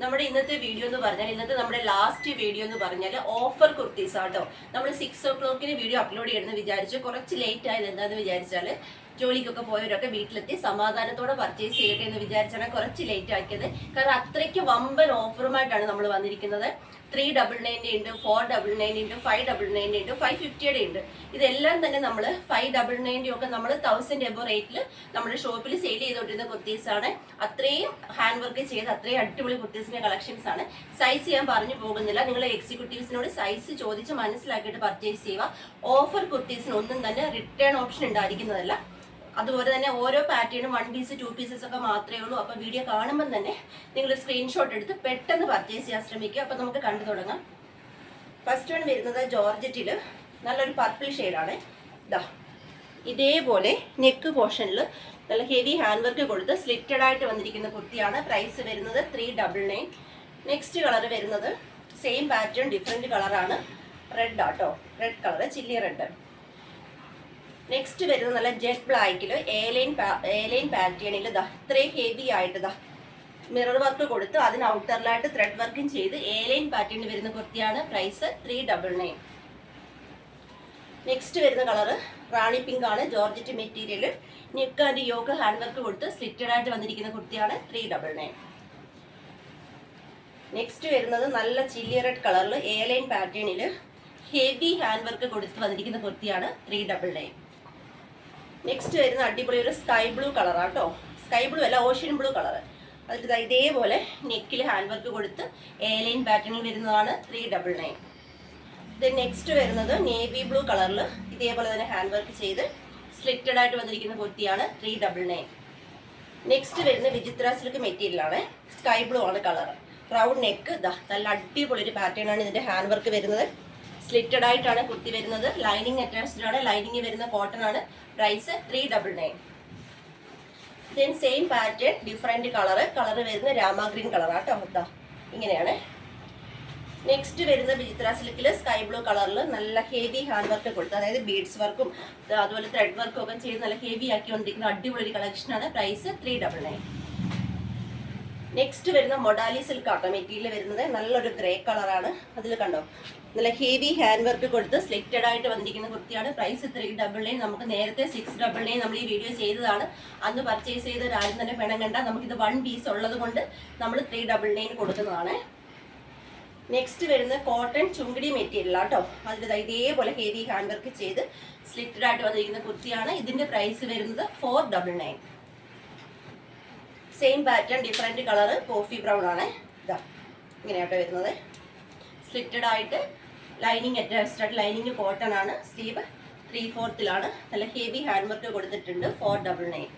നമ്മുടെ ഇന്നത്തെ വീഡിയോ എന്ന് പറഞ്ഞാൽ ഇന്നത്തെ നമ്മുടെ ലാസ്റ്റ് വീഡിയോ എന്ന് പറഞ്ഞാൽ ഓഫർ കുർത്തീസ് ആട്ടോ നമ്മൾ സിക്സ് ഓ ക്ലോക്കിന് വീഡിയോ അപ്ലോഡ് ചെയ്യണമെന്ന് വിചാരിച്ചു കുറച്ച് ലേറ്റ് ആയത് എന്താണെന്ന് വെച്ചാൽ ജോലിക്കൊക്കെ പോയവരൊക്കെ വീട്ടിലെത്തി സമാധാനത്തോടെ പർച്ചേസ് ചെയ്യട്ടെ എന്ന് വിചാരിച്ചാണ് കുറച്ച് ലേറ്റ് ആക്കിയത്. കാരണം അത്രയ്ക്ക് വമ്പൻ ഓഫറുമായിട്ടാണ് നമ്മൾ വന്നിരിക്കുന്നത്. ത്രീ ഡബിൾ നയന്റെ ഉണ്ട് ഫോർ ഡബിൾ നയന്റെ ഉണ്ട് ഫൈവ് ഡബിൾ നയന്റെ ഉണ്ട് ഫൈവ് ഫിഫ്റ്റിയുടെ ഉണ്ട്. ഇതെല്ലാം തന്നെ നമ്മൾ ഫൈവ് ഡബിൾ നയന്റെ ഒക്കെ നമ്മൾ തൗസൻഡ് എബോ റേറ്റിൽ നമ്മുടെ ഷോപ്പിൽ സെയിൽ ചെയ്തുകൊണ്ടിരുന്ന കുർത്തീസാണ് അത്രയും ഹാൻഡ് വർക്ക് ചെയ്ത് അത്രയും അടിപൊളി കുർത്തീസിന്റെ കളക്ഷൻസ് ആണ്. സൈസ് ഞാൻ പറഞ്ഞു പോകുന്നില്ല. നിങ്ങൾ എക്സിക്യൂട്ടീവ്സിനോട് സൈസ് ചോദിച്ച് മനസ്സിലാക്കിയിട്ട് പർച്ചേസ് ചെയ്യുക. ഓഫർ കുർത്തീസിന് ഒന്നും തന്നെ റിട്ടേൺ ഓപ്ഷൻ ഉണ്ടായിരിക്കുന്നതല്ല. അതുപോലെ തന്നെ ഓരോ പാറ്റേണും വൺ പീസ് ടു പീസസ് ഒക്കെ മാത്രമേ ഉള്ളൂ. അപ്പോൾ വീഡിയോ കാണുമ്പോൾ തന്നെ നിങ്ങൾ സ്ക്രീൻഷോട്ട് എടുത്ത് പെട്ടെന്ന് പർച്ചേസ് ചെയ്യാൻ ശ്രമിക്കുക. അപ്പോൾ നമുക്ക് കണ്ടു തുടങ്ങാം. ഫസ്റ്റ് വൺ വരുന്നത് ജോർജറ്റിൽ നല്ലൊരു പർപ്പിൾ ഷെയ്ഡാണ് ഇതാ ഇതേപോലെ നെക്ക് പോർഷനിൽ നല്ല ഹെവി ഹാൻഡ് വർക്ക് കൊടുത്ത് സ്ലിറ്റഡ് ആയിട്ട് വന്നിരിക്കുന്ന കുർത്തിയാണ്. പ്രൈസ് വരുന്നത് three double nine next colour വരുന്നത് സെയിം പാറ്റേൺ ഡിഫറെന്റ് കളറാണ് റെഡ് ആട്ടോ red colour chilli red next വരുന്നത് നല്ല ജെറ്റ് ബ്ലാക്കിൽ ഏലൈൻ ഏലൈൻ പാറ്റേണിൽ ദാ ഇത്രയും ഹെവി ആയിട്ട് ദാ മിറർ വർക്ക് കൊടുത്ത് അതിന് ഔട്ടറിലായിട്ട് ത്രെഡ് വർക്കും ചെയ്ത് ഏലൈൻ പാറ്റേണിൽ വരുന്ന കുർത്തിയാണ് price three double nine next വരുന്ന കളറ് റാണി പിങ്ക് ആണ്. Georgette material neck and yoke hand work കൊടുത്ത് സ്ലിറ്റഡ് ആയിട്ട് വന്നിരിക്കുന്ന കുർത്തിയാണ് ത്രീ ഡബിൾ നയൻ നെക്സ്റ്റ് വരുന്നത് നല്ല ചില്ലി റെഡ് കളറിൽ ഏലൈൻ പാറ്റേണിൽ ഹെവി ഹാൻഡ് വർക്ക് കൊടുത്ത് വന്നിരിക്കുന്ന കുർത്തിയാണ് ത്രീ ഡബിൾ നയൻ നെക്സ്റ്റ് വരുന്ന അടിപൊളി ഒരു സ്കൈ ബ്ലൂ കളറാണ് കേട്ടോ സ്കൈ ബ്ലൂ അല്ല ഓഷ്യൻ ബ്ലൂ കളർ അതിൽ ഇതേപോലെ നെക്കിൽ ഹാൻഡ് വർക്ക് കൊടുത്ത് എയർലൈൻ പാറ്റേണിൽ വരുന്നതാണ് ത്രീ ഡബിൾ നയൻ ഇത് നെക്സ്റ്റ് വരുന്നത് നേവി ബ്ലൂ കളറിൽ ഇതേപോലെ തന്നെ ഹാൻഡ് വർക്ക് ചെയ്ത് സ്ലിറ്റഡ് ആയിട്ട് വന്നിരിക്കുന്ന കുർത്തിയാണ് ത്രീ ഡബിൾ നയൻ നെക്സ്റ്റ് വരുന്ന വിചിത്ര സിൽക്ക് മെറ്റീരിയലാണ് സ്കൈ ബ്ലൂ ആണ് കളർ റൗണ്ട് നെക്ക് നല്ല അടിപൊളി ഒരു പാറ്റേൺ ആണ് ഇതിന്റെ ഹാൻഡ് വർക്ക് വരുന്നത്. സ്ലിറ്റഡ് ആയിട്ടാണ് കുർത്തി വരുന്നത്. ലൈനിങ് അറ്റാച്ച്ഡ് ആണ്. ലൈനിങ് വരുന്ന കോട്ടൺ ആണ്. Price three double nine then same pattern different colour colour വരുന്ന രാമ ഗ്രീൻ കളർ ആട്ടോ ഇതാ ഇങ്ങനെയാണ്. നെക്സ്റ്റ് വരുന്ന വിചിത്ര സിൽക്കിൽ സ്കൈ ബ്ലൂ കളറിൽ നല്ല ഹെവി ഹാൻഡ് വർക്ക് കൊടുത്ത് അതായത് ബീഡ്സ് വർക്കും അതുപോലെ ത്രെഡ് വർക്കും ഒക്കെ ചെയ്ത് നല്ല ഹെവി ആക്കി കൊണ്ടിരിക്കുന്ന അടിപൊളി കളക്ഷനാണ് price three double nine next വരുന്ന മൊഡാലി സിൽക്ക് ആട്ടോ മെറ്റീരിയൽ വരുന്നത്. നല്ലൊരു ഗ്രേ കളറാണ് അതിൽ കണ്ടോ? നല്ല ഹെവി ഹാൻഡ് വർക്ക് കൊടുത്ത് സ്ലിറ്റഡ് ആയിട്ട് വന്നിരിക്കുന്ന കുർത്തിയാണ്. പ്രൈസ് ത്രീ ഡബിൾ നയൻ നമുക്ക് നേരത്തെ സിക്സ് ഡബിൾ നയൻ നമ്മൾ ഈ വീഡിയോ ചെയ്തതാണ്. അന്ന് പർച്ചേസ് ചെയ്ത ആരും തന്നെ പെണം കണ്ട നമുക്കിത് വൺ പീസ് ഉള്ളത് കൊണ്ട് നമ്മൾ ത്രീ ഡബിൾ നയൻ കൊടുക്കുന്നതാണ്. നെക്സ്റ്റ് വരുന്ന കോട്ടൺ ചുങ്കിടി മെറ്റീരിയൽ ആട്ടോ. അതിൽ ദാ ഇതേപോലെ ഹെവി ഹാൻഡ് വർക്ക് ചെയ്ത് സ്ലിറ്റഡ് ആയിട്ട് വന്നിരിക്കുന്ന കുർത്തിയാണ്. ഇതിന്റെ പ്രൈസ് വരുന്നത് four double nine same pattern different colour coffee brown ആണ്. ഇതാ ഇങ്ങനെയാട്ടോ വരുന്നത്. സ്ലിറ്റഡ് ആയിട്ട് ലൈനിങ് അറ്റാച്ച്ഡ് ലൈനിങ് കോട്ടൺ ആണ്. സ്ലീവ് ത്രീ ഫോർത്തിലാണ് നല്ല ഹെവി ഹാൻഡ് വർക്ക് കൊടുത്തിട്ടുണ്ട്. Four double nine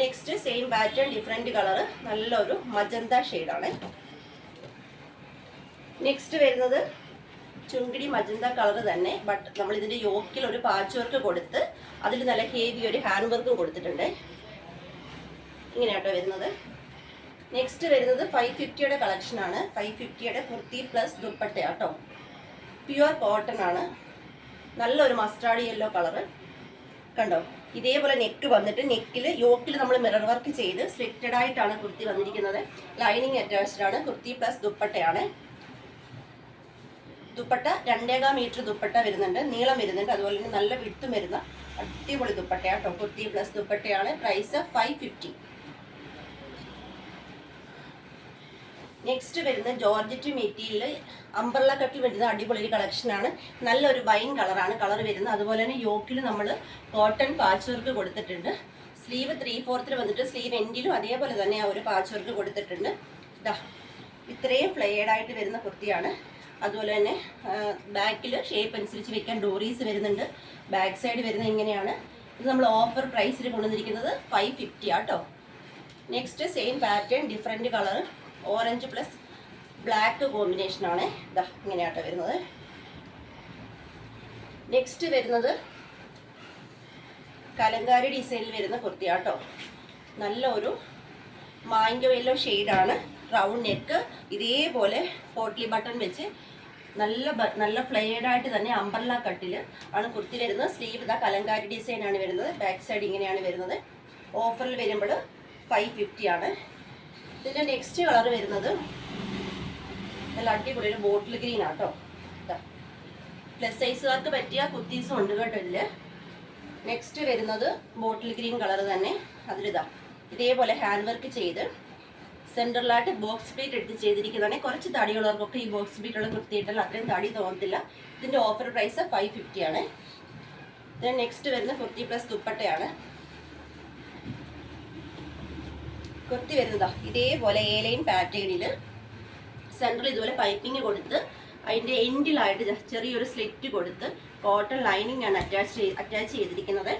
next same pattern different colour നല്ലൊരു മജന്ത ഷെയ്ഡാണ് നെക്സ്റ്റ് വരുന്നത് ചുങ്കിടി മജന്ത കളർ തന്നെ ബട്ട് നമ്മൾ ഇതിന്റെ യോക്കിൽ ഒരു പാച്ച് വർക്ക് കൊടുത്ത് അതിൽ നല്ല ഹെവി ഒരു ഹാൻഡ് വർക്കും കൊടുത്തിട്ടുണ്ട്. ഇങ്ങനെയാട്ടോ വരുന്നത്. നെക്സ്റ്റ് വരുന്നത് ഫൈവ് ഫിഫ്റ്റിയുടെ കളക്ഷനാണ് ഫൈവ് ഫിഫ്റ്റിയുടെ കുർത്തി പ്ലസ് ദുപ്പട്ട കേട്ടോ പ്യുവർ കോട്ടൺ ആണ്. നല്ലൊരു മസ്റ്റാർഡ് യെല്ലോ കളറ് കണ്ടോ? ഇതേപോലെ നെക്ക് വന്നിട്ട് നെക്കിൽ യോക്കിൽ നമ്മൾ മിറർ വർക്ക് ചെയ്ത് സ്ലിറ്റഡ് ആയിട്ടാണ് കുർത്തി വന്നിരിക്കുന്നത്. ലൈനിങ് അറ്റാച്ച്ഡ് ആണ്. കുർത്തി പ്ലസ് ദുപ്പട്ടയാണ്. ദുപ്പട്ട രണ്ടേകാം മീറ്റർ ദുപ്പട്ട വരുന്നുണ്ട്. നീളം വരുന്നുണ്ട്. അതുപോലെ തന്നെ നല്ല വിട്ടും വരുന്ന അടിപൊളി ദുപ്പട്ടയാട്ടോ. കുർത്തി പ്ലസ് ദുപ്പട്ടയാണ്. പ്രൈസ് ഫൈവ് ഫിഫ്റ്റി നെക്സ്റ്റ് വരുന്ന ജോർജറ്റ് മെറ്റീരിയൽ അംബ്രല്ല കട്ടിൽ വരുന്ന അടിപൊളി ഒരു കളക്ഷനാണ് നല്ലൊരു വൈൻ കളറാണ് കളർ വരുന്നത്. അതുപോലെ തന്നെ യോക്കിൽ നമ്മൾ കോട്ടൺ പാച്ച് വർക്ക് കൊടുത്തിട്ടുണ്ട്. സ്ലീവ് ത്രീ ഫോർത്തിൽ വന്നിട്ട് സ്ലീവ് എൻഡിലും അതേപോലെ തന്നെ ആ ഒരു പാച്ച് വർക്ക് കൊടുത്തിട്ടുണ്ട്. ഇതാ ഇത്രയും ഫ്ലെയർഡായിട്ട് വരുന്ന കുർത്തിയാണ്. അതുപോലെ തന്നെ ബാക്കിൽ ഷേപ്പ് അനുസരിച്ച് വെക്കാൻ ഡോറീസ് വരുന്നുണ്ട്. ബാക്ക് സൈഡ് വരുന്നത് ഇങ്ങനെയാണ്. ഇത് നമ്മൾ ഓഫർ പ്രൈസിൽ കൊണ്ടുവന്നിരിക്കുന്നത് ഫൈവ് ഫിഫ്റ്റി ആട്ടോ next same pattern different colour orange plus black കോമ്പിനേഷനാണ് ഇതാ ഇങ്ങനെയാട്ടോ വരുന്നത്. നെക്സ്റ്റ് വരുന്നത് കലങ്കാരി ഡിസൈനിൽ വരുന്ന കുർത്തിയാട്ടോ. നല്ല ഒരു മാങ്കോ യെല്ലോ ഷെയ്ഡാണ് റൗണ്ട് നെക്ക് ഇതേപോലെ പോട്ട്ലി ബട്ടൺ വെച്ച് നല്ല നല്ല ഫ്ലെയർഡായിട്ട് തന്നെ അമ്പർല കട്ടിൽ ആണ് കുർത്തി വരുന്നത്. സ്ലീവ് ഇതാ കലങ്കാരി ഡിസൈനാണ് വരുന്നത്. ബാക്ക് സൈഡ് ഇങ്ങനെയാണ് വരുന്നത്. ഓഫറിൽ വരുമ്പോൾ ഫൈവ് ഫിഫ്റ്റി ആണ്. ഇതിന്റെ നെക്സ്റ്റ് കളർ വരുന്നത് നല്ല അടിപൊളി ഒരു ബോട്ടിൽ ഗ്രീൻ ആട്ടോ. പ്ലസ് സൈസുകാർക്ക് പറ്റിയ കുത്തീസും ഉണ്ട് കേട്ടോ നെക്സ്റ്റ് വരുന്നത് ബോട്ടിൽ ഗ്രീൻ കളർ തന്നെ. അതിലിതാ. ഇതേപോലെ ഹാൻഡ് വർക്ക് ചെയ്ത് സെന്ററിലായിട്ട് ബോക്സ് ബീറ്റ് എടുത്ത് ചെയ്തിരിക്കുന്നതാണ് കുറച്ച് തടിയുള്ളവർക്കൊക്കെ ഈ ബോക്സ് ബീറ്റുള്ള കുർത്തിയിട്ടല്ല അത്രയും തടി തോന്നത്തില്ല. ഇതിന്റെ ഓഫർ പ്രൈസ് ഫൈവ് ഫിഫ്റ്റി ആണ്. ദെൻ നെക്സ്റ്റ് വരുന്ന കുർത്തി പ്ലസ് ദുപ്പട്ടയാണ്. കുർത്തി വരുന്നതാ. ഇതേപോലെ എ ലൈൻ പാറ്റേണിൽ സെന്ററിൽ ഇതുപോലെ പൈപ്പിംഗ് കൊടുത്ത് അതിന്റെ എൻഡിലായിട്ട് ചെറിയൊരു സ്ലിറ്റ് കൊടുത്ത് കോട്ടൺ ലൈനിങ് ആണ് അറ്റാച്ച് അറ്റാച്ച് ചെയ്തിരിക്കുന്നത്.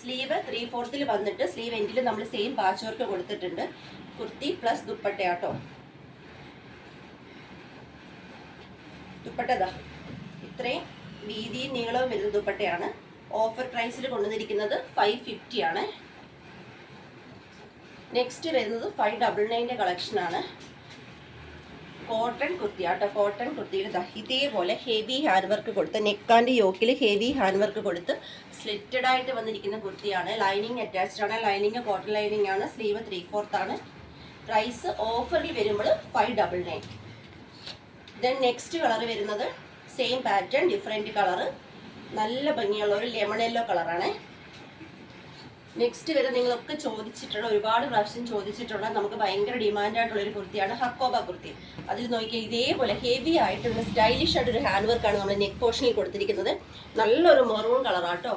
സ്ലീവ് ത്രീ ഫോർത്തിൽ വന്നിട്ട് സ്ലീവ് എൻഡിൽ നമ്മൾ സെയിം പാച്ച് വർക്ക് കൊടുത്തിട്ടുണ്ട്. കുർത്തി പ്ലസ് ദുപ്പട്ടയാട്ടോ. ദുപ്പട്ടതാ. ഇത്രയും വീതിയും നീളവും വരുന്ന ദുപ്പട്ടയാണ്. ഓഫർ പ്രൈസിൽ കൊണ്ടുവന്നിരിക്കുന്നത് ഫൈവ് ഫിഫ്റ്റി ആണ്. നെക്സ്റ്റ് വരുന്നത് ഫൈവ് ഡബിൾ നയന്റെ കളക്ഷനാണ് കോട്ടൺ കുർത്തി ആട്ടോ. കോട്ടൺ കുർത്തിയിൽ ഇതേപോലെ ഹെവി ഹാൻഡ് വർക്ക് കൊടുത്ത് നെക്കാന്റെ യോക്കിൽ ഹെവി ഹാൻഡ് വർക്ക് കൊടുത്ത് സ്ലിറ്റഡ് ആയിട്ട് വന്നിരിക്കുന്ന കുർത്തിയാണ്. ലൈനിങ് അറ്റാച്ച്ഡ് ആണ്. ലൈനിങ് കോട്ടൺ ലൈനിങ് ആണ്. സ്ലീവ് ത്രീ ഫോർത്ത് ആണ് പ്രൈസ് ഓഫറിൽ വരുമ്പോൾ five double nine then next colour വരുന്നത് സെയിം പാറ്റേൺ ഡിഫറെന്റ് കളറ് നല്ല ഭംഗിയുള്ള ഒരു ലെമൺ യെല്ലോ കളറാണ് നെക്സ്റ്റ് വരെ നിങ്ങളൊക്കെ ചോദിച്ചിട്ടുള്ള ഒരുപാട് പ്രാവശ്യം ചോദിച്ചിട്ടുള്ള നമുക്ക് ഭയങ്കര ഡിമാൻഡ് ആയിട്ടുള്ള ഒരു കുർത്തിയാണ് ഹക്കോബ കുർത്തി. അതിൽ നോക്കിയാൽ ഇതേപോലെ ഹെവി ആയിട്ടുള്ള സ്റ്റൈലിഷ് ആയിട്ടൊരു ഹാൻഡ് വർക്കാണ് നമ്മൾ നെക്ക് പോർഷനിൽ കൊടുത്തിരിക്കുന്നത്. നല്ലൊരു മെറൂൺ കളറാട്ടോ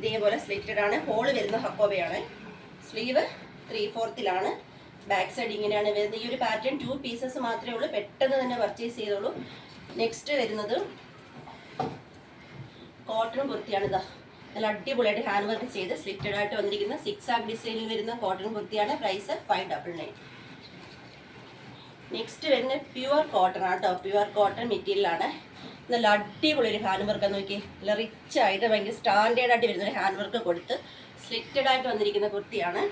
ഇതേപോലെ സ്ലിറ്റഡ് ആണ്. ഹോൾ വരുന്ന ഹക്കോബയാണ്. സ്ലീവ് ത്രീ ഫോർത്തിലാണ് ബാക്ക് സൈഡ് ഇങ്ങനെയാണ് വരുന്നത്. ഈ ഒരു പാറ്റേൺ ടു പീസസ് മാത്രമേ ഉള്ളൂ. പെട്ടെന്ന് തന്നെ പർച്ചേസ് ചെയ്തോളൂ. നെക്സ്റ്റ് വരുന്നത് കോട്ടൺ കുർത്തിയാണ് ഇതാ നല്ല അടിപൊളിയായിട്ട് ഹാൻഡ് വർക്ക് ചെയ്ത് സ്ലിറ്റഡ് ആയിട്ട് വന്നിരിക്കുന്ന സിക്സ് ആക്ക് ഡിസൈനിൽ വരുന്ന കോട്ടൺ കുർത്തിയാണ് price five double nine next വരുന്ന പ്യുവർ കോട്ടൺ ആട്ടോ. പ്യുവർ കോട്ടൺ മെറ്റീരിയലാണ് നല്ല അടിപൊളി ഒരു ഹാൻഡ് വർക്ക് നോക്കി നല്ല റിച്ച് ആയിട്ട് ഭയങ്കര സ്റ്റാൻഡേർഡ് ആയിട്ട് വരുന്ന ഒരു ഹാൻഡ് വർക്ക് കൊടുത്ത് സ്ലിറ്റഡ് ആയിട്ട് വന്നിരിക്കുന്ന കുർത്തിയാണ്.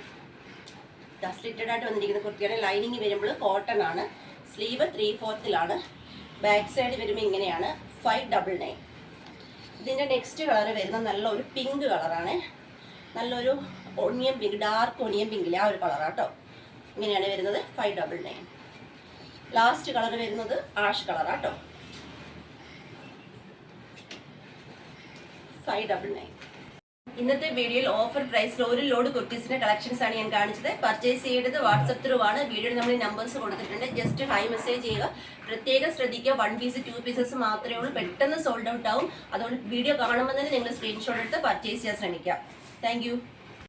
സ്ലിറ്റഡ് ആയിട്ട് വന്നിരിക്കുന്ന കുർത്തിയാണ്. ലൈനിങ് വരുമ്പോൾ കോട്ടൺ ആണ്. സ്ലീവ് ത്രീ ഫോർത്തിലാണ് ബാക്ക് സൈഡ് വരുമ്പോൾ ഇങ്ങനെയാണ്. ഫൈവ് ഡബിൾ നയൻ ഇതിന്റെ നെക്സ്റ്റ് കളർ വരുന്ന നല്ലൊരു പിങ്ക് കളറാണ് നല്ലൊരു ഒണിയൻ പിങ്ക് ഡാർക്ക് ഒണിയൻ പിങ്കിലെ ആ ഒരു കളറാണ് കേട്ടോ ഇങ്ങനെയാണ് വരുന്നത് five double nine last colour വരുന്നത് ആഷ് കളറാട്ടോ ഫൈവ് ഡബിൾ നയൻ ഇന്നത്തെ വീഡിയോയിൽ ഓഫർ പ്രൈസിൽ ഒരു ലോഡ് കുർത്തീസിന്റെ കളക്ഷൻസ് ആണ് ഞാൻ കാണിച്ചത്. പർച്ചേസ് ചെയ്യേണ്ടത് വാട്സപ്പ് ത്രൂ ആണ് വീഡിയോയിൽ നമ്മൾ നമ്പേഴ്സ് കൊടുത്തിട്ടുണ്ട്. ജസ്റ്റ് ഹൈ മെസ്സേജ് ചെയ്യുക. പ്രത്യേകം ശ്രദ്ധിക്കുക. വൺ പീസ് ടു പീസസ് മാത്രമേ ഉള്ളൂ. പെട്ടെന്ന് സോൾഡ് ഔട്ട് ആവും. അതുകൊണ്ട് വീഡിയോ കാണുമ്പോൾ തന്നെ നിങ്ങൾ സ്ക്രീൻഷോട്ട് എടുത്ത് പർച്ചേസ് ചെയ്യാൻ ശ്രമിക്കാം താങ്ക്